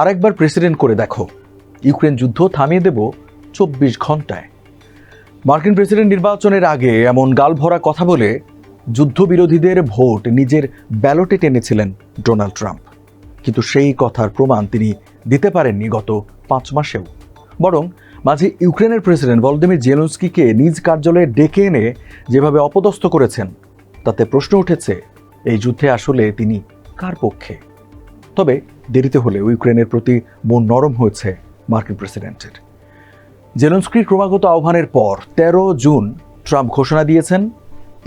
আরেকবার প্রেসিডেন্ট করে দেখো। ইউক্রেন যুদ্ধ থামিয়ে দেব চব্বিশ ঘন্টায় মার্কিন প্রেসিডেন্ট নির্বাচনের আগে এমন গালভরা কথা বলে যুদ্ধবিরোধীদের ভোট নিজের ব্যালটে টেনেছিলেন ডোনাল্ড ট্রাম্প। কিন্তু সেই কথার প্রমাণ তিনি দিতে পারেননি গত পাঁচ মাসেও। বরং মাঝে ইউক্রেনের প্রেসিডেন্ট ভলদিমির জেলন্সকিকে নিজ কার্যালয়ে ডেকে এনে যেভাবে অপদস্থ করেছেন, তাতে প্রশ্ন উঠেছে, এই যুদ্ধে আসলে তিনি কার পক্ষে? তবে দেরিতে হলেও ইউক্রেনের প্রতি মন নরম হয়েছে মার্কিন প্রেসিডেন্টের। জেলেন্সকির ক্রমাগত আহ্বানের পর তেরো জুন ট্রাম্প ঘোষণা দিয়েছেন,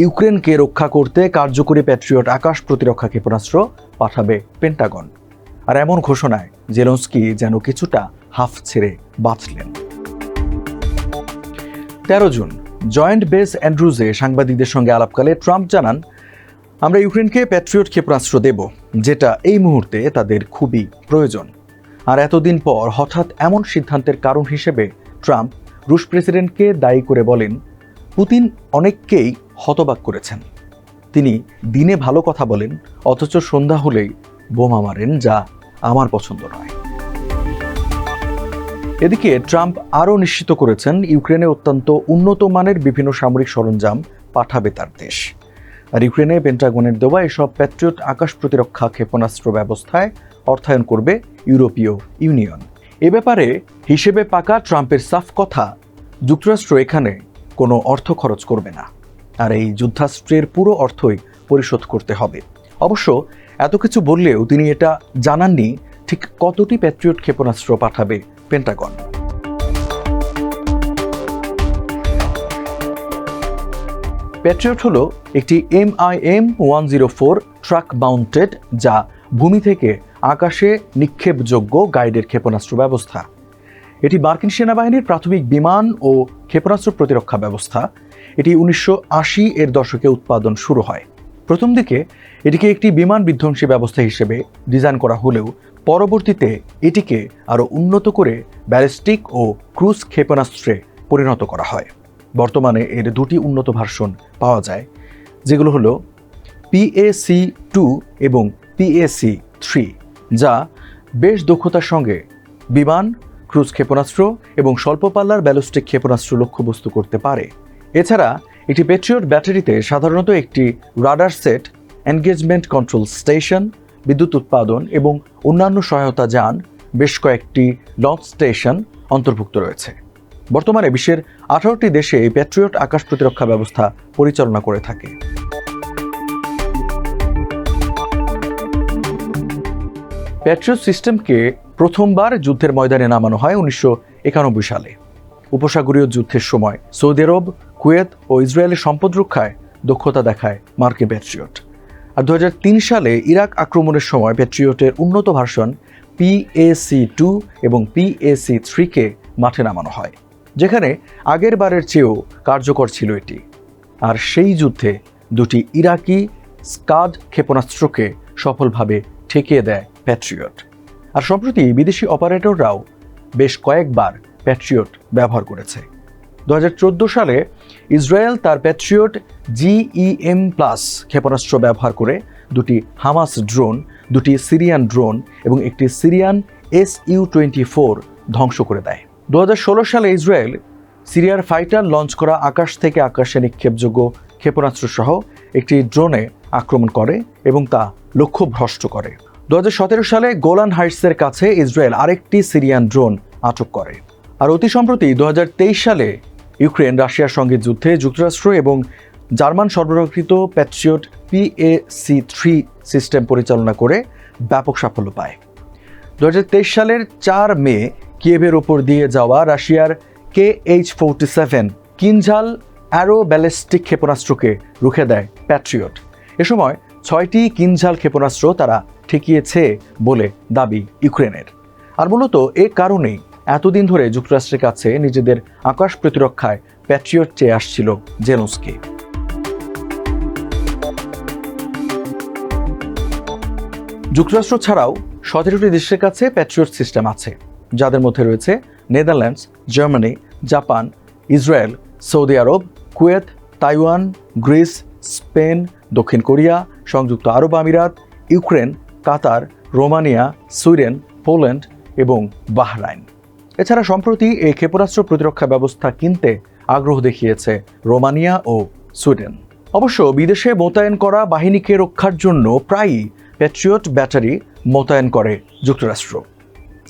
ইউক্রেনকে রক্ষা করতে কার্যকরী প্যাট্রিয়ট আকাশ প্রতিরক্ষা ক্ষেপণাস্ত্র পাঠাবে পেন্টাগন। আর এমন ঘোষণায় জেলন্সকি যেন কিছুটা হাফ ছেড়ে বাঁচলেন। তেরো জুন, জয়েন্ট বেস অ্যান্ড্রুজে সাংবাদিকদের সঙ্গে আলাপকালে ট্রাম্প জানান আমরা ইউক্রেনকে প্যাট্রিয়ট ক্ষেপণাস্ত্র দেব, যেটা এই মুহূর্তে তাদের খুবই প্রয়োজন। আর এতদিন পর হঠাৎ এমন সিদ্ধান্তের কারণ হিসেবে ট্রাম্প রুশ প্রেসিডেন্টকে দায়ী করে বলেন, পুতিন অনেককেই হতবাক করেছেন। তিনি দিনে ভালো কথা বলেন, অথচ সন্ধ্যা হলেই বোমা মারেন যা আমার পছন্দ নয়। এদিকে ট্রাম্প আরও নিশ্চিত করেছেন, ইউক্রেনে অত্যন্ত উন্নত মানের বিভিন্ন সামরিক সরঞ্জাম পাঠাবে তার দেশ। আর ইউক্রেনে পেন্টাগনের দেওয়া এসব প্যাট্রিয়ট আকাশ প্রতিরক্ষা ক্ষেপণাস্ত্র ব্যবস্থায় অর্থায়ন করবে ইউরোপীয় ইউনিয়ন। এ ব্যাপারে হিসেবে পাকা ট্রাম্পের সাফ কথা যুক্তরাষ্ট্র এখানে কোনো অর্থ খরচ করবে না। আর এই যুদ্ধাস্ত্রের পুরো অর্থই পরিশোধ করতে হবে। অবশ্য এত কিছু বললেও তিনি এটা জানাননি ঠিক কতটি প্যাট্রিয়ট ক্ষেপণাস্ত্র পাঠাবে পেন্টাগন। প্যাট্রিয়ট হলো একটি MIM one zero four truck mounted যা ভূমি থেকে আকাশে নিক্ষেপযোগ্য গাইডের ক্ষেপণাস্ত্র ব্যবস্থা। এটি মার্কিন সেনাবাহিনীর প্রাথমিক বিমান ও ক্ষেপণাস্ত্র প্রতিরক্ষা ব্যবস্থা। এটি উনিশশো আশি এর দশকে উৎপাদন শুরু হয়। প্রথম দিকে এটিকে একটি বিমান বিধ্বংসী ব্যবস্থা হিসেবে ডিজাইন করা হলেও পরবর্তীতে এটিকে আরও উন্নত করে ব্যালিস্টিক ও ক্রুজ ক্ষেপণাস্ত্রে পরিণত করা হয়। বর্তমানে এর দুটি উন্নত ভার্সন পাওয়া যায়, যেগুলো হলো পিএসি টু এবং পিএসি থ্রি যা বেশ দক্ষতার সঙ্গে বিমান, ক্রুজ ক্ষেপণাস্ত্র এবং স্বল্প পাল্লার ব্যালিস্টিক ক্ষেপণাস্ত্র লক্ষ্যবস্তু করতে পারে। এছাড়া একটি পেট্রিয়ট ব্যাটারিতে সাধারণত একটি radar set engagement control station বিদ্যুৎ উৎপাদন এবং অন্যান্য সহায়তা যান, বেশ কয়েকটি লঞ্চ স্টেশন অন্তর্ভুক্ত রয়েছে। বর্তমানে বিশ্বের আঠারোটি দেশে এই প্যাট্রিয়ট আকাশ প্রতিরক্ষা ব্যবস্থা পরিচালনা করে থাকে। প্যাট্রিয়ট সিস্টেমকে প্রথমবার যুদ্ধের ময়দানে নামানো হয় উনিশশো একানব্বই সালে। উপসাগরীয় যুদ্ধের সময় সৌদি আরব, কুয়েত ও ইসরায়েলের সম্পদ রক্ষায় দক্ষতা দেখায় মার্কিন প্যাট্রিয়ট। আর দু হাজার তিন সালে ইরাক আক্রমণের সময় প্যাট্রিয়টের উন্নত ভার্সন পিএসি টু এবং পিএসি থ্রিকে মাঠে নামানো হয়। যেখানে আগের বারের চেয়েও কার্যকর ছিল এটি। আর সেই যুদ্ধে দুটি ইরাকি স্কাড ক্ষেপণাস্ত্রকে সফলভাবে ঠেকিয়ে দেয় প্যাট্রিয়ট। আর সম্প্রতি বিদেশি অপারেটররাও বেশ কয়েকবার প্যাট্রিয়ট ব্যবহার করেছে। দু হাজার চোদ্দ সালে ইসরায়েল তার প্যাট্রিয়ট জিইএম প্লাস ক্ষেপণাস্ত্র ব্যবহার করে দুটি হামাস ড্রোন, দুটি সিরিয়ান ড্রোন এবং একটি Syrian S U twenty four ধ্বংস করে দেয়। দু হাজার ষোলো সালে ইসরায়েল সিরিয়ার ফাইটার লঞ্চ করা আকাশ থেকে আকাশে নিক্ষেপযোগ্য ক্ষেপণাস্ত্র সহ একটি ড্রোনে আক্রমণ করে এবং তা লক্ষ্য ভ্রষ্ট করে। দু হাজার সতেরো সালে গোলান হাইটসের কাছে ইসরায়েল আরেকটি সিরিয়ান ড্রোন আটক করে। আর অতি সম্প্রতি দু হাজার তেইশ সালে ইউক্রেন রাশিয়ার সঙ্গে যুদ্ধে যুক্তরাষ্ট্র এবং জার্মান সরবরাহকৃত প্যাট্রিয়ট পিএসি থ্রি সিস্টেম পরিচালনা করে ব্যাপক সাফল্য পায়। দু হাজার তেইশ সালের চার মে কিয়েভের ওপর দিয়ে যাওয়া রাশিয়ার K H forty seven, Kinzhal aero ballistic ক্ষেপণাস্ত্রকে রুখে দেয় প্যাট্রিয়ট। এ সময় ছয়টি কিনঝাল ক্ষেপণাস্ত্র তারা ঠেকিয়েছে বলে দাবি ইউক্রেনের। আর মূলত এ কারণেই এতদিন ধরে যুক্তরাষ্ট্রের কাছে নিজেদের আকাশ প্রতিরক্ষায় প্যাট্রিয়ট চেয়ে আসছিল জেলস্কি যুক্তরাষ্ট্র ছাড়াও সতেরোটি দেশের কাছে প্যাট্রিয়ট সিস্টেম আছে। যাদের মধ্যে রয়েছে Netherlands, Germany, Japan, Israel, Saudi Arab, Kuwait, Taiwan, Greece, Spain, দক্ষিণ কোরিয়া, সংযুক্ত আরব আমিরাত, Ukraine, Qatar, Romania, Sweden, Poland এবং বাহরাইন। এছাড়া সম্প্রতি এই ক্ষেপণাস্ত্র প্রতিরক্ষা ব্যবস্থা কিনতে আগ্রহ দেখিয়েছে রোমানিয়া ও সুইডেন। অবশ্য বিদেশে মোতায়েন করা বাহিনীকে রক্ষার জন্য প্রায়ই প্যাট্রিয়ট ব্যাটারি মোতায়েন করে যুক্তরাষ্ট্র।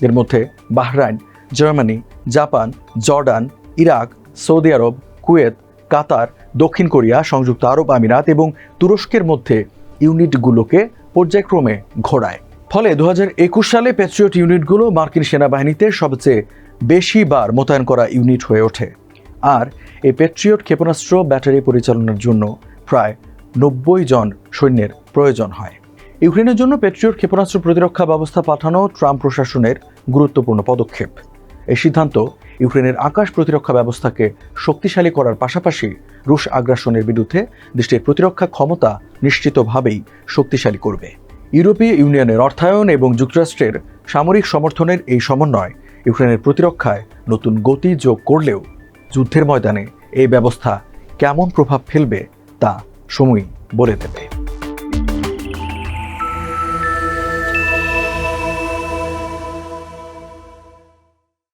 এর মধ্যে Bahrain, Germany, Japan, Jordan, Iraq, Saudi Arab, Kuwait, Qatar, দক্ষিণ কোরিয়া, সংযুক্ত আরব আমিরাত এবং তুরস্কের মধ্যে ইউনিটগুলোকে পর্যায়ক্রমে ঘোরায়। ফলে দু হাজার একুশ সালে প্যাট্রিয়ট ইউনিটগুলো মার্কিন সেনাবাহিনীতে সবচেয়ে বেশি বার মোতায়েন করা ইউনিট হয়ে ওঠে। আর এই প্যাট্রিয়ট ক্ষেপণাস্ত্র ব্যাটারি পরিচালনার জন্য প্রায় নব্বই জন সৈন্যের প্রয়োজন হয়। ইউক্রেনের জন্য প্যাট্রিয়ট ক্ষেপণাস্ত্র প্রতিরক্ষা ব্যবস্থা পাঠানো ট্রাম্প প্রশাসনের গুরুত্বপূর্ণ পদক্ষেপ। এই সিদ্ধান্ত ইউক্রেনের আকাশ প্রতিরক্ষা ব্যবস্থাকে শক্তিশালী করার পাশাপাশি রুশ আগ্রাসনের বিরুদ্ধে দেশটির প্রতিরক্ষা ক্ষমতা নিশ্চিতভাবেই শক্তিশালী করবে। ইউরোপীয় ইউনিয়নের অর্থায়ন এবং যুক্তরাষ্ট্রের সামরিক সমর্থনের এই সমন্বয় ইউক্রেনের প্রতিরক্ষায় নতুন গতি যোগ করলেও যুদ্ধের ময়দানে এই ব্যবস্থা কেমন প্রভাব ফেলবে তা সময়ই বলে দেবে।